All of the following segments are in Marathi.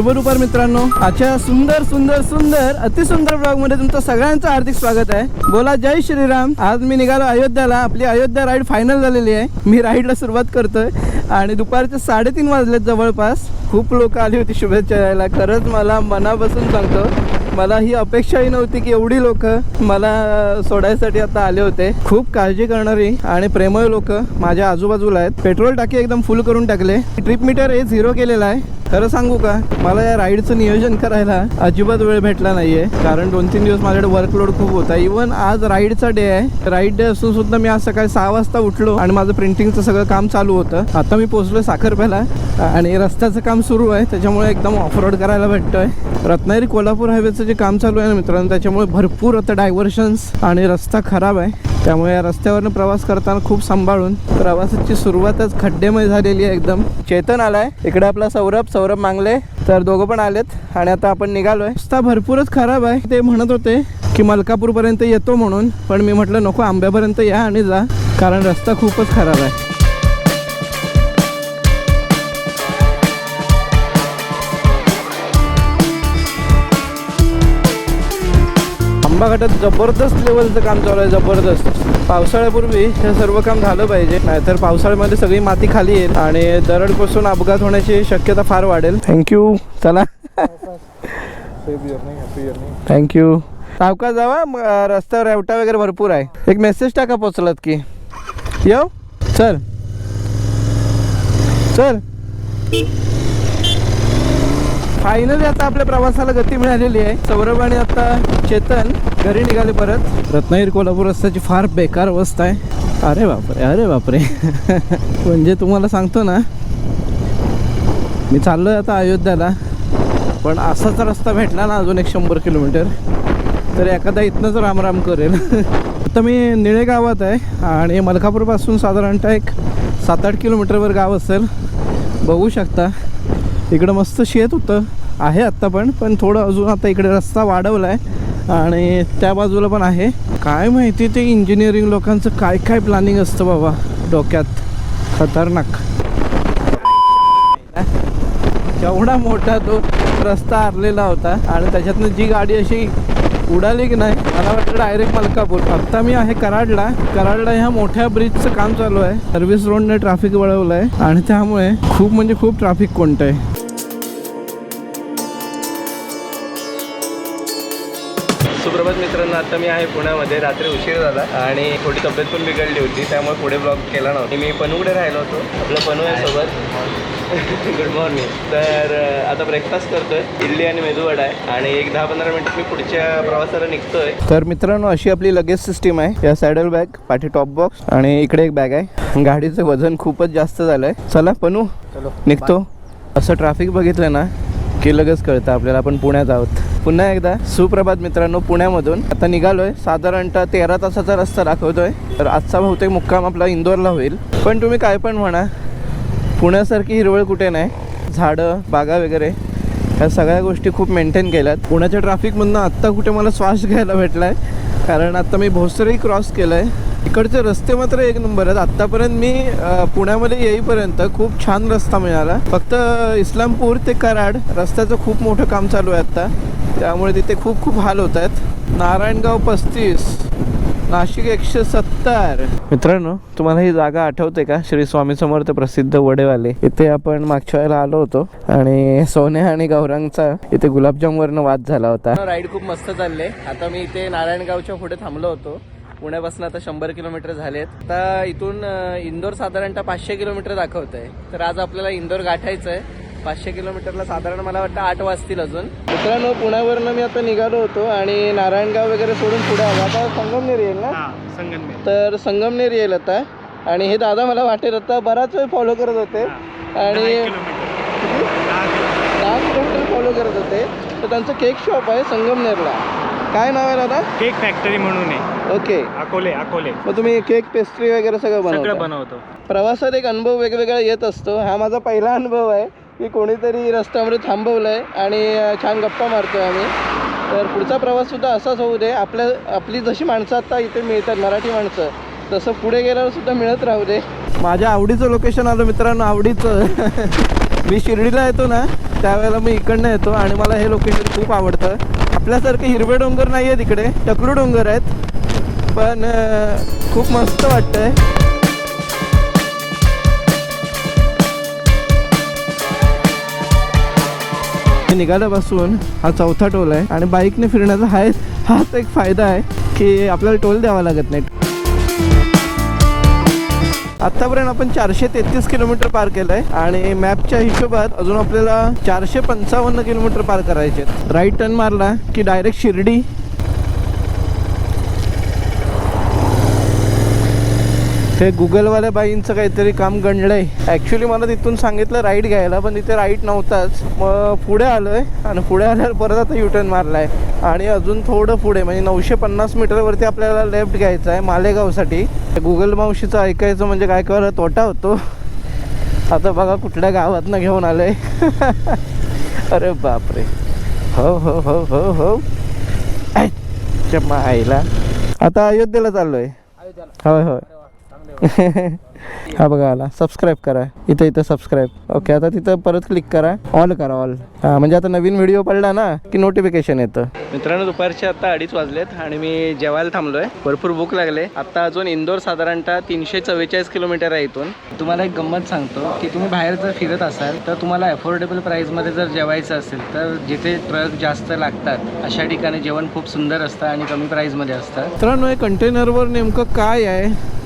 शुभ दुपार मित्रांनो. आजच्या सुंदर सुंदर सुंदर अतिसुंदर ब्लॉगमध्ये तुमचं सगळ्यांचं हार्दिक स्वागत आहे. बोला जय श्रीराम. आज मी निघालो अयोध्याला. आपली अयोध्या राईड फायनल झालेली आहे. मी राईडला सुरुवात करतोय. आणि दुपारचे साडेतीन वाजलेत जवळपास. खूप लोक आली होती शुभेच्छा द्यायला. खरंच मला मनापासून सांगतो मला ही अपेक्षाही नव्हती की एवढी लोक मला सोडायसाठी आता आले होते. खूप काळजी करणारी आणि प्रेमळ लोक माझ्या आजूबाजूला आहेत. पेट्रोल टाकी एकदम फुल करून टाकले. ट्रिप मीटर हे झिरो केलेला आहे. खरं सांगू का? मला या राईडचं नियोजन करायला अजिबात वेळ भेटला नाहीये. कारण दोन तीन दिवस माझ्याकडे वर्कलोड खूप होता. इवन आज राईडचा डे आहे. राईड डे असून सुद्धा मी आज सकाळी सहा वाजता उठलो आणि माझं प्रिंटिंगचं सगळं काम चालू होतं. आता मी पोहोचलो साखरप्याला आणि रस्त्याचं काम सुरू आहे. त्याच्यामुळे एकदम ऑफरोड करायला भेटतोय. रत्नागिरी कोल्हापूर हायवेचं जे काम चालू आहे ना मित्रांनो त्याच्यामुळे भरपूर आता डायव्हर्शन्स आणि रस्ता खराब आहे. त्यामुळे या रस्त्यावरनं प्रवास करताना खूप सांभाळून प्रवासाची सुरुवातच खड्डेमय झालेली आहे एकदम. चेतन आलाय. इकडे आपला सौरभ सौरभ मांगले. तर दोघं पण आलेत आणि आता आपण निघालोय. रस्ता भरपूरच खराब आहे. ते म्हणत होते की मलकापूर पर्यंत येतो म्हणून पण मी म्हटलं नको आंब्यापर्यंत या आणि जा कारण रस्ता खूपच खराब आहे. आंबा घाटात जबरदस्त लेवलचं काम चालू आहे जबरदस्त. पावसाळ्यापूर्वी हे सर्व काम झालं पाहिजे नाहीतर पावसाळ्यामध्ये सगळी माती खाली येईल आणि दरड कोसळून अपघात होण्याची शक्यता फार वाढेल. थँक्यू चला. थँक्यू सावका जावा रस्त्यावर रेवटा वगैरे भरपूर आहे. एक मेसेज टाका पोचलात की. येऊ चल. चल. फायनली आता आपल्या प्रवासाला गती मिळालेली आहे. सौरभ आणि आता चेतन घरी निघाले परत. रत्नागिरी कोल्हापूर रस्त्याची फार बेकार अवस्था आहे. अरे बापरे अरे बापरे. म्हणजे तुम्हाला सांगतो ना मी चाललोय आता अयोध्याला. पण असाच रस्ता भेटला ना अजून एक शंभर किलोमीटर तर एखादा इथनंच रामराम करेल. आता मी निळे गावात आहे आणि मलकापूरपासून साधारणतः एक सात आठ किलोमीटरवर गाव असेल. बघू शकता. इकडं मस्त शेत होतं. आहे आत्ता पण पण थोडं अजून आता इकडे रस्ता वाढवला आहे आणि त्या बाजूला पण आहे. काय माहिती ते इंजिनिअरिंग लोकांचं काय काय प्लॅनिंग असतं बाबा. डोक्यात. खतरनाक. एवढा मोठा तो रस्ता आरलेला होता. आणि त्याच्यातनं जी गाडी अशी उडाली की नाही मला वाटतं डायरेक्ट मलकापूर. आत्ता मी आहे कराडला. कराडला ह्या मोठ्या ब्रिजचं काम चालू आहे. सर्व्हिस रोडने ट्रॅफिक वळवलं आहे आणि त्यामुळे खूप म्हणजे खूप ट्रॅफिक कोणतं आहे सुप्रभात मित्रांनो आता मी आहे पुण्यामध्ये. रात्री उशीर झाला आणि थोडी तब्येत पण बिघडली होती त्यामुळे पुढे ब्लॉग केला नव्हता. मी पनूकडे राहिलो होतो? आपलं पनू आहे सोबत. गुड मॉर्निंग तर आता ब्रेकफास्ट करतोय. इडली आणि मेदूवडा आहे. आणि एक दहा पंधरा मिनिटात मी पुढच्या प्रवासाला निघतोय. तर मित्रांनो अशी आपली लगेज सिस्टीम आहे. या सॅडल बॅग पाठी टॉप बॉक्स आणि इकडे एक बॅग आहे. गाडीचं वजन खूपच जास्त झालंय. चला पनू निघतो. असं ट्रॅफिक बघितलं ना की लगेच कळतं आपल्याला. आपण पुण्यात आहोत. पुन्हा एकदा सुप्रभात मित्रांनो पुण्यामधून. आता निघालोय. साधारणतः तेरा तासाचा रस्ता दाखवतोय. तर आजचा बहुतेक मुक्काम आपला इंदोरला होईल. पण तुम्ही काय पण म्हणा पुण्यासारखी हिरवळ कुठे नाही. झाडं बागा वगैरे ह्या सगळ्या गोष्टी खूप मेंटेन केल्यात. पुण्याच्या ट्रॅफिकमधनं आत्ता कुठे मला श्वास घ्यायला भेटला आहे कारण आत्ता मी भोसरी क्रॉस केलं आहे इकडचे रस्ते मात्र एक नंबर आहेत. आत्तापर्यंत मी पुण्यामध्ये येईपर्यंत खूप छान रस्ता मिळाला. फक्त इस्लामपूर ते कराड रस्त्याचं खूप मोठं काम चालू आहे आत्ता. त्यामुळे तिथे खूप खूप हाल होत आहेत. नारायणगाव पस्तीस नाशिक एकशे सत्तर. मित्रांनो तुम्हाला ही जागा आठवते का? श्री स्वामी समर्थ प्रसिद्ध वडेवाले. इथे आपण मागच्या वेळेला आलो होतो आणि सोन्या आणि गौरांगचा इथे गुलाबजामवरनं वाद झाला होता. राईड खूप मस्त चालले. आता मी इथे नारायणगावच्या पुढे थांबलो होतो. पुण्यापासून आता शंभर किलोमीटर झालेत. आता इथून इंदोर साधारणतः पाचशे किलोमीटर दाखवत आहे तर आज आपल्याला इंदोर गाठायचं आहे पाचशे किलोमीटरला साधारण मला वाटतं आठ वाजतील अजून. मित्रांनो पुण्यावरनं मी आता निघालो होतो आणि नारायणगाव वगैरे सोडून पुढे आलो. आता संगमनेर येईल ना? संगनमेर तर संगमनेर येईल आता. आणि हे दादा मला वाटेल आता. बराच वेळ फॉलो करत होते. आणि दहा किलोमीटर फॉलो करत होते. तर त्यांचं केक शॉप आहे संगमनेरला. काय नाव आहे दादा? केक फॅक्टरी म्हणून आहे. ओके. अकोले अकोले. मग तुम्ही केक पेस्ट्री वगैरे सगळं सगळं बनवता बनवतो. प्रवासात एक अनुभव वेगवेगळा येत असतो. हा माझा पहिला अनुभव आहे. की कोणीतरी रस्त्यामध्ये थांबवलं आहे आणि छान गप्पा मारतो आहे आम्ही. तर पुढचा प्रवाससुद्धा असाच होऊ दे. आपल्या आपली जशी माणसं आता इथे मिळतात मराठी माणसं तसं पुढे गेल्यावर सुद्धा मिळत राहू दे. माझ्या आवडीचं लोकेशन आलं मित्रांनो आवडीचं. मी शिर्डीला येतो ना त्यावेळेला मी इकडनं येतो आणि मला हे लोकेशन खूप आवडतं. आपल्यासारखे हिरवे डोंगर नाही आहेत इकडे टकलू डोंगर आहेत. पण खूप मस्त वाटतं आहे निघाल्यापासून हा चौथा टोल आहे आणि बाईकने फिरण्याचा हा हाच एक फायदा आहे की आपल्याला टोल द्यावा लागत नाही. आतापर्यंत आपण चारशे तेहतीस किलोमीटर पार केलं आहे आणि मॅपच्या हिशोबात अजून आपल्याला चारशे पंचावन्न किलोमीटर पार करायचे राईट टर्न मारला की डायरेक्ट शिर्डी ते गुगलवाल्या बाईंचं काहीतरी काम गणलंय ॲक्च्युली मला तिथून सांगितलं राईट घ्यायला पण तिथे राईट नव्हताच. मग पुढे आलोय आणि पुढे आल्यावर परत आता युटर्न मारलाय. आणि अजून थोडं पुढे म्हणजे नऊशे पन्नास मीटरवरती आपल्याला लेफ्ट घ्यायचं आहे मालेगावसाठी. गुगल मावशीचं ऐकायचं म्हणजे काय करा तोटा होतो. आता बघा कुठल्या गावातनं घेऊन आलंय. अरे बापरे. हो हो हो हो हो. माईला आता अयोध्येला चाललोय. होय होय. हा बघा आला. सबस्क्राईब करा. इथं इथं सबस्क्राईब ओके आता तिथं परत क्लिक करा. ऑल करा ऑल हा म्हणजे आता नवीन व्हिडिओ पडला ना की नोटिफिकेशन येतं. मित्रांनो दुपारचे आता अडीच वाजलेत आणि मी जेवायला थांबलोय. भरपूर भूक लागले. आता अजून इंदोर साधारणतः तीनशे चव्वेचाळीस किलोमीटर आहे इथून. तुम्हाला एक गंमत सांगतो की तुम्ही बाहेर जर फिरत असाल तर तुम्हाला अफोर्डेबल प्राईसमध्ये जर जेवायचं असेल तर जिथे ट्रक जास्त लागतात अशा ठिकाणी जेवण खूप सुंदर असतं आणि कमी प्राईसमध्ये असतं. मित्रांनो हे कंटेनरवर नेमकं काय आहे?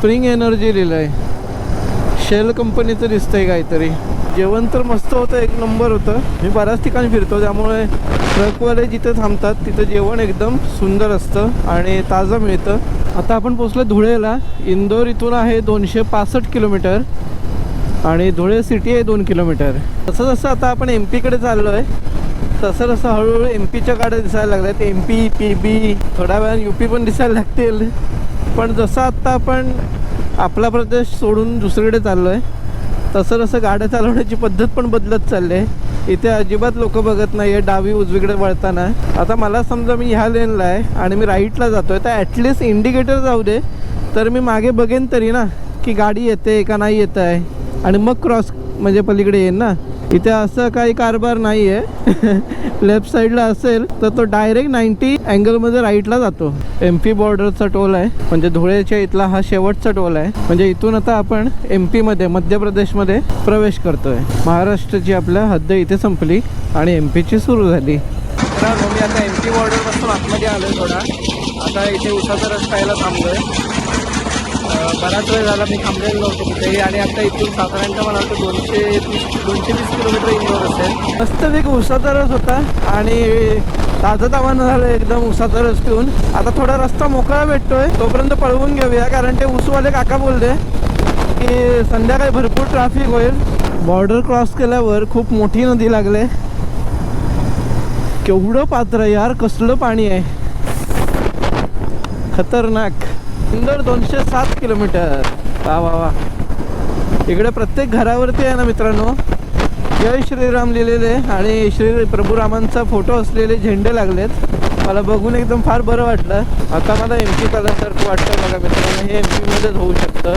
स्प्रिंग एनर्जी लिहिलं आहे शेल कंपनीचं दिसतंय काहीतरी. जेवण तर मस्त होतं एक नंबर होतं. मी बऱ्याच ठिकाणी फिरतो त्यामुळे ट्रकवाले जिथे थांबतात तिथं जेवण एकदम सुंदर असतं आणि ताजं मिळतं. आता आपण पोचलो धुळेला. इंदोर इथून आहे दोनशे पासष्ट किलोमीटर आणि धुळे सिटी आहे दोन किलोमीटर. तसं जसं आता आपण एम पीकडे चाललो आहे तसं तसं हळूहळू एम पीच्या गाड्या दिसायला लागल्यात. एम पी पी बी थोड्या वेळानं यू पी पण दिसायला लागतील. पण जसं आत्ता आपण आपला प्रदेश सोडून दुसरीकडे चाललो आहे तसं तसं गाड्या चालवण्याची पद्धत पण बदलत चालली आहे. इथे अजिबात लोक बघत नाही आहे डावी उजवीकडे वळताना. आता मला समजा मी ह्या लेनला आहे आणि मी राईटला जातो आहे तर ॲटलिस्ट इंडिकेटर जाऊ दे तर मी मागे बघेन तरी ना की गाडी येते का नाही येत आहे. आणि मग क्रॉस म्हणजे पलीकडे येईन ना. इथे असं काही कारभार नाही आहे लेफ्ट साईडला असेल तर तो डायरेक्ट नाईन्टी अँगलमध्ये राईटला जातो. एम पी बॉर्डरचा टोल आहे. म्हणजे धुळेच्या इथला हा शेवटचा टोल आहे. म्हणजे इथून आता आपण एम पीमध्ये मध्य प्रदेशमध्ये प्रवेश करतोय. महाराष्ट्राची आपल्या हद्द इथे संपली आणि एम पीची सुरू झाली. मी आता एम पी बॉर्डरपासून आतमध्ये आलो थोडा. आता इथे उसाचा रस्ता यायला थांबलोय. बराच वेळ झाला मी थांबलेलो नव्हतो कुठेही आणि आता इथून साधारणतः मला वाटतं दोनशे तीस दोनशे वीस किलोमीटर इंदोर असेल. एक उसाचा रस होता आणि ताजं तावानं झालं एकदम उसाचा रस पिऊन. आता थोडा रस्ता मोकळा भेटतोय तोपर्यंत पळवून घेऊया कारण ते ऊसवाले काका बोलले की संध्याकाळी भरपूर ट्रॅफिक होईल. बॉर्डर क्रॉस केल्यावर खूप मोठी नदी लागले. केवढं पात्र आहे यार कसलं पाणी आहे. खतरनाक. इंदोर दोनशे सात किलोमीटर. वा वा वा. इकडे प्रत्येक घरावरती आहे ना मित्रांनो? जय श्रीराम लिहिलेले आणि श्री प्रभू रामांचा फोटो असलेले झेंडे लागलेत. मला बघून एकदम फार बरं वाटलं. आता मला एम पी आल्यासारखं वाटतं बघा मित्रांनो. हे एम पीमध्येच होऊ शकतं.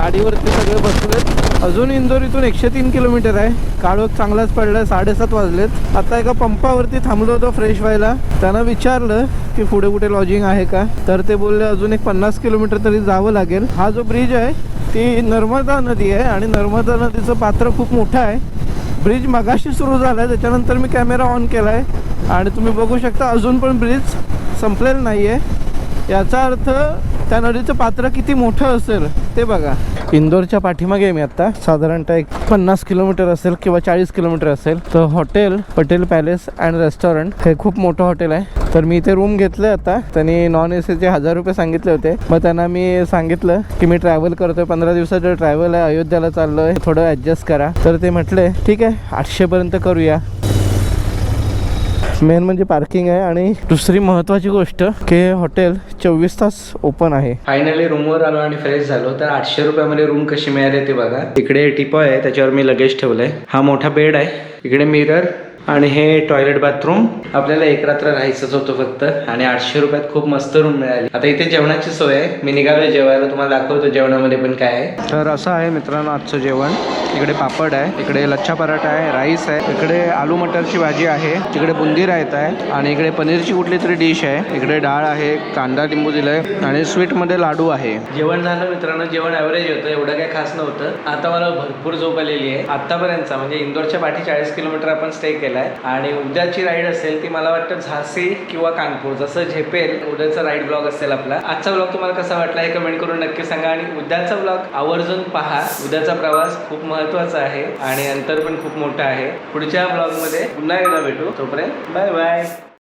गाडीवरती सगळे बसलेत. अजून इंदोर इथून एकशे तीन किलोमीटर आहे. काळोख चांगलाच पडलाय साडेसात वाजलेत. आता एका पंपावरती थांबलो होतो फ्रेश व्हायला. त्यानं विचारलं की पुढे कुठे लॉजिंग आहे का? तर ते बोलले अजून एक पन्नास किलोमीटर तरी जावं लागेल. हा जो ब्रिज आहे ती नर्मदा नदी आहे आणि नर्मदा नदीचं पात्र खूप मोठं आहे. ब्रिज मगाशी सुरू झाला आहे त्याच्यानंतर मी कॅमेरा ऑन केला आहे आणि तुम्ही बघू शकता अजून पण ब्रिज संपलेला नाही आहे याचा अर्थ त्या नदीचं पात्र किती मोठं असेल ते बघा. इंदोरच्या पाठीमागे मी आता. साधारणतः एक पन्नास किलोमीटर असेल किंवा चाळीस किलोमीटर असेल. तर Hotel Patel Palace and Restaurant हे खूप मोठं हॉटेल आहे. तर मी इथे रूम घेतले आता. त्यांनी नॉन ए सीचे हजार रुपये सांगितले होते. मग त्यांना मी सांगितलं की मी ट्रॅव्हल करतोय. पंधरा दिवसाचं ट्रॅव्हल आहे. अयोध्याला चाललोय. थोडं ॲडजस्ट करा. तर ते म्हटले ठीक आहे. आठशेपर्यंत करूया. मेन म्हणजे पार्किंग आहे आणि दुसरी महत्वाची गोष्ट की हॉटेल चोवीस तास ओपन आहे. फायनली रूमवर आलो आणि फ्रेश झालो तर आठशे रुपयामध्ये रूम कशी मिळाली ते बघा. इकडे टिपॉय आहे त्याच्यावर मी लगेच ठेवलंय. हा मोठा बेड आहे. इकडे मिरर आणि हे टॉयलेट बाथरूम आपल्याला एक रात्र राहायचंच होतं फक्त. आणि आठशे रुपयात खूप मस्त रूम मिळाली. आता इथे जेवणाची सोय आहे. मी निघालोय जेवायला. तुम्हाला दाखवतो जेवणामध्ये पण काय आहे. तर असं आहे मित्रांनो आजचं जेवण. इकडे पापड आहे. इकडे लच्छा पराठा आहे. राईस आहे. इकडे आलू मटरची भाजी आहे. तिकडे बुंदी रायता आहे. आणि इकडे पनीरची कुठली तरी डिश आहे. इकडे डाळ आहे. कांदा लिंबू दिलाय. आणि स्वीटमध्ये लाडू आहे. जेवण झालं मित्रांनो. जेवण ॲव्हरेज होतं. एवढं काही खास नव्हतं. आता मला भरपूर झोप आलेली आहे. आतापर्यंतचा म्हणजे इंदोरच्या पाठी चाळीस किलोमीटर आपण स्टे आहे. आणि उद्याची राईड असेल ती मला वाटतं झाशी किंवा कानपूर. जसं झेपेल उद्याचा राईड ब्लॉग असेल आपला. आजचा ब्लॉग तुम्हाला कसा वाटला हे कमेंट करून नक्की सांगा. आणि उद्याचा ब्लॉग आवर्जून पहा. उद्याचा प्रवास खूप महत्त्वाचा आहे आणि अंतर पण खूप मोठं आहे. पुढच्या ब्लॉगमध्ये पुन्हा एकदा भेटू. तोपर्यंत बाय बाय